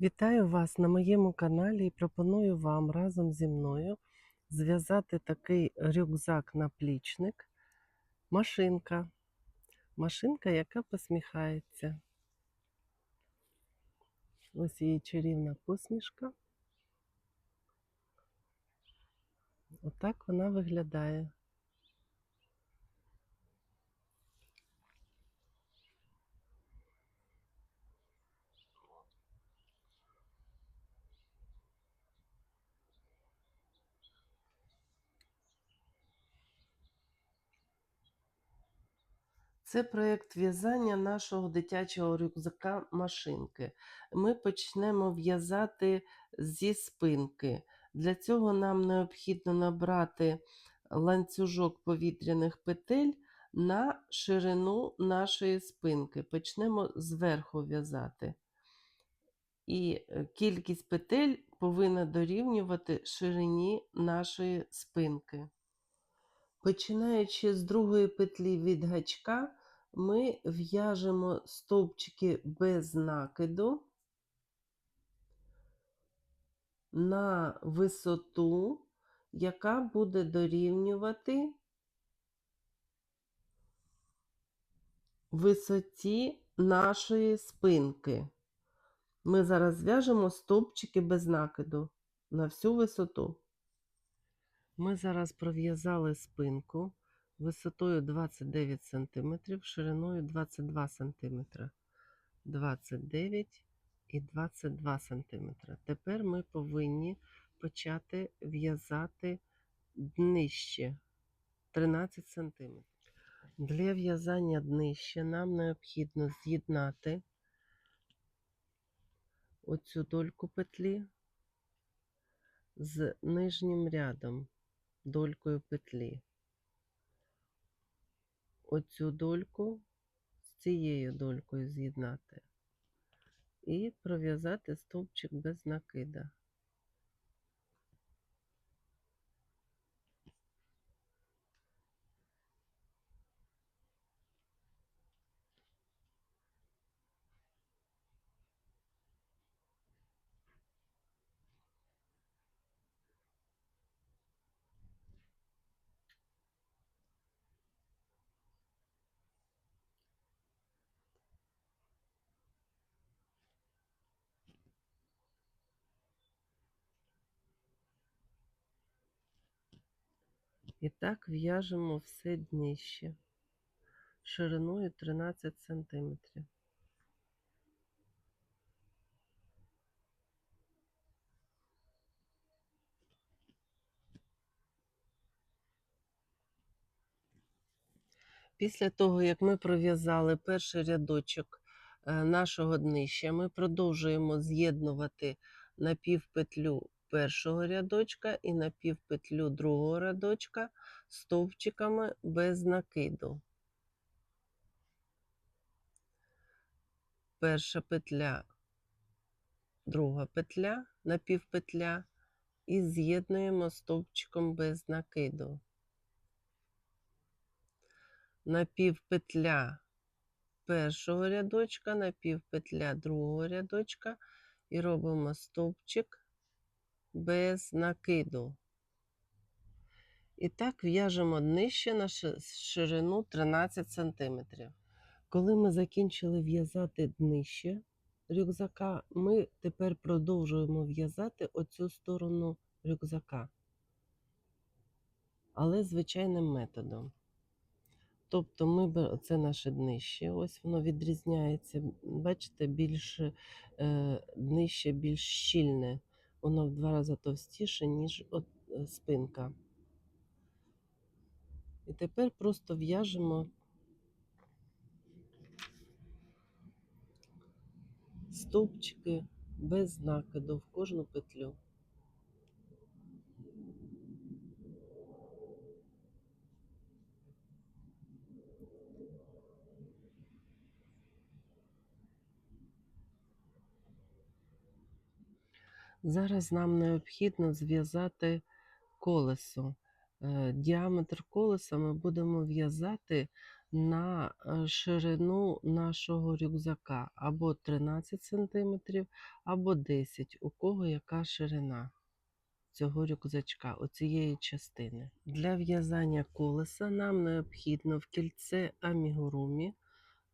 Вітаю вас на моєму каналі і пропоную вам разом зі мною зв'язати такий рюкзак-наплічник, машинка. Машинка, яка посміхається. Ось її чарівна посмішка. Отак вона виглядає. Це проєкт в'язання нашого дитячого рюкзака машинки. Ми почнемо в'язати зі спинки. Для цього нам необхідно набрати ланцюжок повітряних петель на ширину нашої спинки. Почнемо зверху в'язати. І е, кількість петель повинна дорівнювати ширині нашої спинки. Починаючи з другої петлі від гачка, ми в'яжемо стовпчики без накиду на висоту, яка буде дорівнювати висоті нашої спинки. Ми зараз зв'яжемо стовпчики без накиду на всю висоту. Ми зараз пров'язали спинку висотою 29 см, шириною 22 см. 29 і 22 см. Тепер ми повинні почати в'язати днище 13 см. Для в'язання днища нам необхідно з'єднати оцю дольку петлі з нижнім рядом долькою петлі. Оцю дольку з цією долькою з'єднати і пров'язати стовпчик без накида. І так в'яжемо все днище шириною 13 см. Після того, як ми пров'язали перший рядочок е, нашого днища, ми продовжуємо з'єднувати напівпетлю першого рядочка і напівпетлю другого рядочка стовпчиками без накиду. Перша петля, друга петля, напівпетля і з'єднуємо стовпчиком без накиду. Напівпетля першого рядочка, напівпетля другого рядочка і робимо стовпчик без накиду. І так в'яжемо днище на ширину 13 см. Коли ми закінчили в'язати днище рюкзака, ми тепер продовжуємо в'язати оцю сторону рюкзака, але звичайним методом. Тобто ми це наше днище, ось воно відрізняється. Бачите, більш е, днище більш щільне, воно в два рази товстіше, ніж от, е, спинка. І тепер просто в'яжемо стовпчики без накиду в кожну петлю. Зараз нам необхідно зв'язати колесо. Е, Діаметр колеса ми будемо в'язати на е, ширину нашого рюкзака або 13 см, або 10 у кого яка ширина цього рюкзачка, оцієї частини. Для в'язання колеса нам необхідно в кільце амігурумі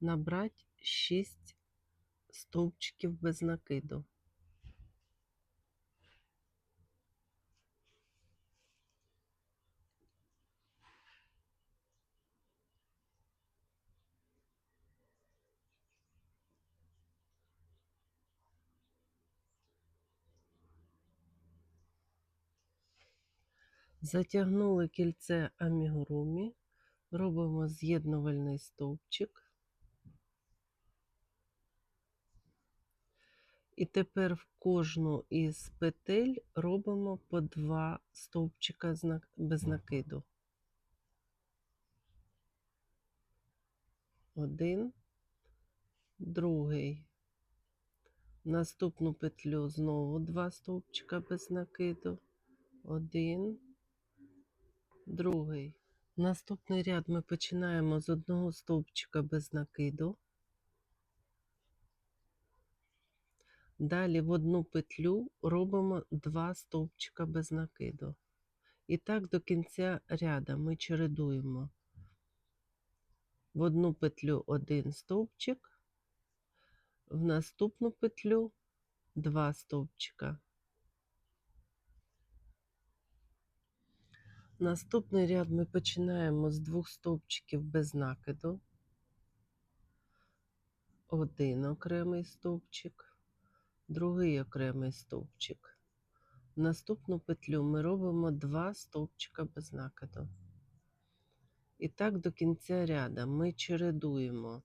набрати 6 стовпчиків без накиду. Затягнули кільце амігурумі, робимо з'єднувальний стовпчик. І тепер в кожну із петель робимо по два стовпчика без накиду. Один, другий. Наступну петлю знову два стовпчика без накиду. Один, другий. Наступний ряд ми починаємо з одного стовпчика без накиду. Далі в одну петлю робимо два стовпчика без накиду. І так до кінця ряда ми чередуємо в одну петлю один стовпчик, в наступну петлю два стовпчика. Наступний ряд ми починаємо з двох стовпчиків без накиду. Один окремий стовпчик, другий окремий стовпчик. В наступну петлю ми робимо два стовпчика без накиду. І так до кінця ряда ми чередуємо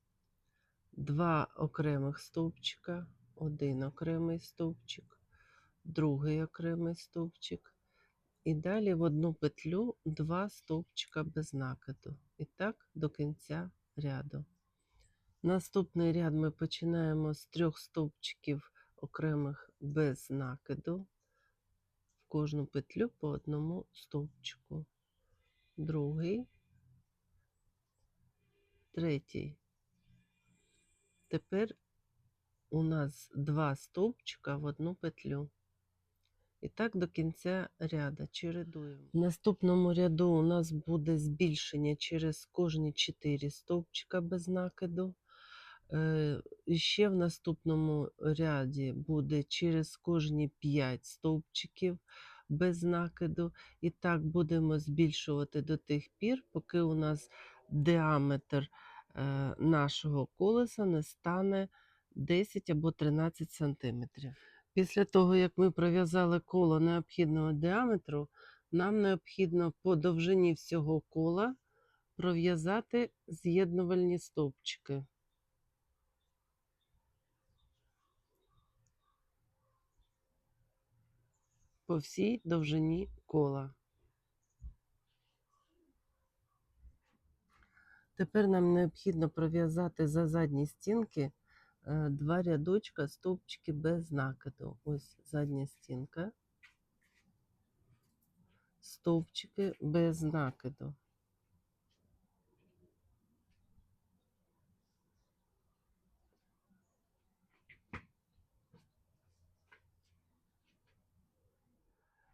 два окремих стовпчика, один окремий стовпчик, другий окремий стовпчик. І далі в одну петлю два стовпчика без накиду. І так до кінця ряду. Наступний ряд ми починаємо з трьох стовпчиків окремих без накиду. В кожну петлю по одному стовпчику. Другий, третій. Тепер у нас два стовпчика в одну петлю. І так до кінця ряда чередуємо. В наступному ряду у нас буде збільшення через кожні 4 стовпчика без накиду. Е, і ще в наступному ряді буде через кожні 5 стовпчиків без накиду. І так будемо збільшувати до тих пір, поки у нас діаметр е, нашого колеса не стане 10 або 13 сантиметрів. Після того, як ми пров'язали коло необхідного діаметру, нам необхідно по довжині всього кола пров'язати з'єднувальні стовпчики. По всій довжині кола. Тепер нам необхідно пров'язати за задні стінки два рядочка стовпчики без накиду. Ось задня стінка. Стовпчики без накиду.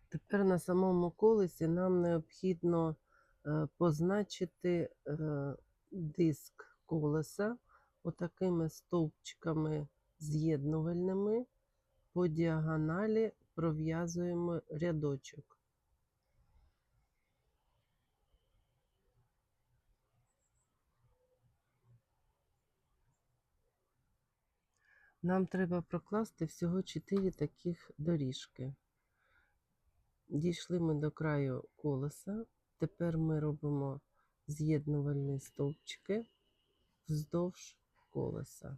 Тепер на самому колесі нам необхідно е, позначити е, диск колеса отакими стовпчиками з'єднувальними. По діагоналі пров'язуємо рядочок. Нам треба прокласти всього 4 таких доріжки. Дійшли ми до краю колеса. Тепер ми робимо з'єднувальні стовпчики вздовж колеса.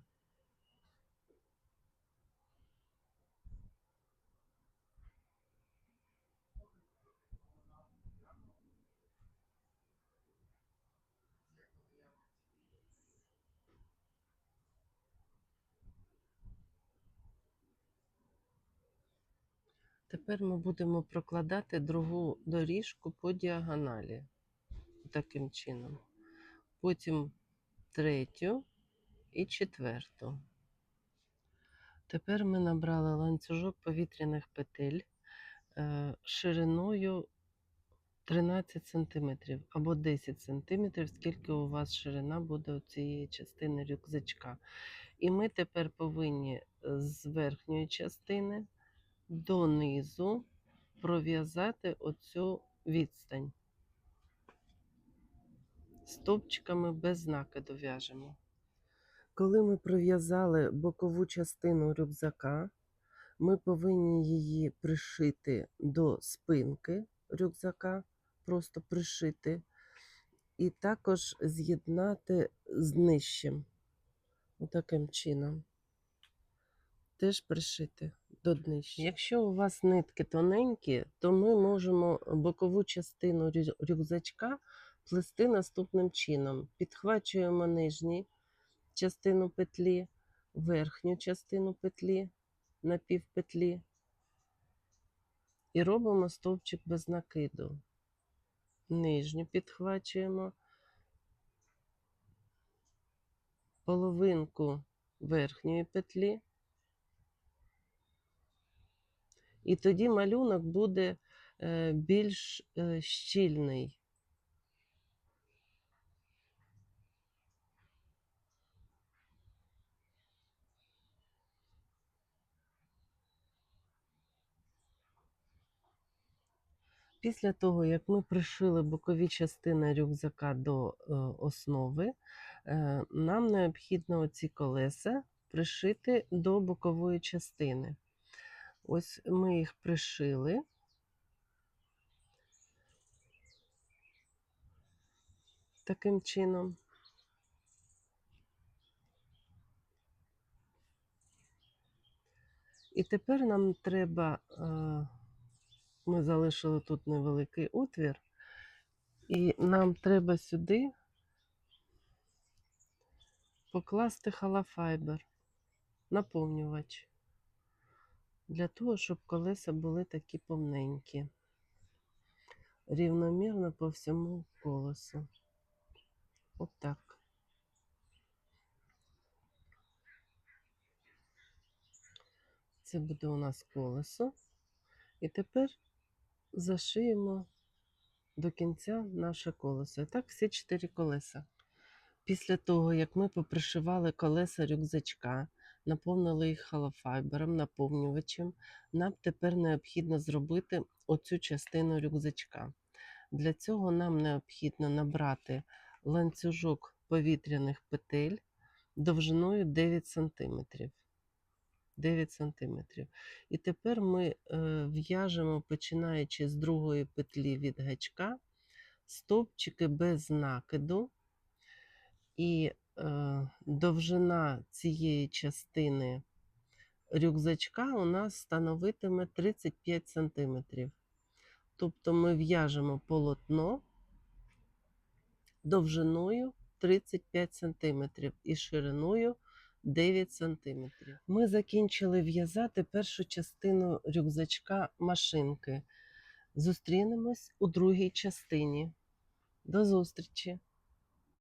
Тепер ми будемо прокладати другу доріжку по діагоналі. Таким чином. Потім третю і четверту. Тепер ми набрали ланцюжок повітряних петель е, шириною 13 см або 10 см, скільки у вас ширина буде у цієї частини рюкзачка. І ми тепер повинні е, з верхньої частини донизу пров'язати оцю відстань. Стовпчиками без накиду в'яжемо. Коли ми пров'язали бокову частину рюкзака, ми повинні її пришити до спинки рюкзака, просто пришити, і також з'єднати з нижчим. Отаким чином. Теж пришити до днища. Якщо у вас нитки тоненькі, то ми можемо бокову частину рюкзачка плести наступним чином. Підхвачуємо нижню частину петлі, верхню частину петлі, напівпетлі і робимо стовпчик без накиду. Нижню підхвачуємо, половинку верхньої петлі. І тоді малюнок буде е, більш е, щільний. Після того, як ми пришили бокові частини рюкзака до е, основи, е, нам необхідно оці колеса пришити до бокової частини. Ось ми їх пришили. Таким чином. І тепер нам треба, е, ми залишили тут невеликий отвір, і нам треба сюди покласти халафайбер, наповнювач, для того, щоб колеса були такі повненькі, рівномірно по всьому колесу. Отак. Це буде у нас колесо. І тепер зашиємо до кінця наше колесо. І так всі чотири колеса. Після того, як ми попришивали колеса рюкзачка, наповнили їх халофайбером, наповнювачем, нам тепер необхідно зробити оцю частину рюкзачка. Для цього нам необхідно набрати ланцюжок повітряних петель довжиною 9 см. 9 см. І тепер ми е, в'яжемо, починаючи з другої петлі від гачка, стовпчики без накиду, і е, довжина цієї частини рюкзачка у нас становитиме 35 см. Тобто ми в'яжемо полотно довжиною 35 см і шириною 9 см. Ми закінчили в'язати першу частину рюкзачка машинки. Зустрінемось у другій частині. До зустрічі!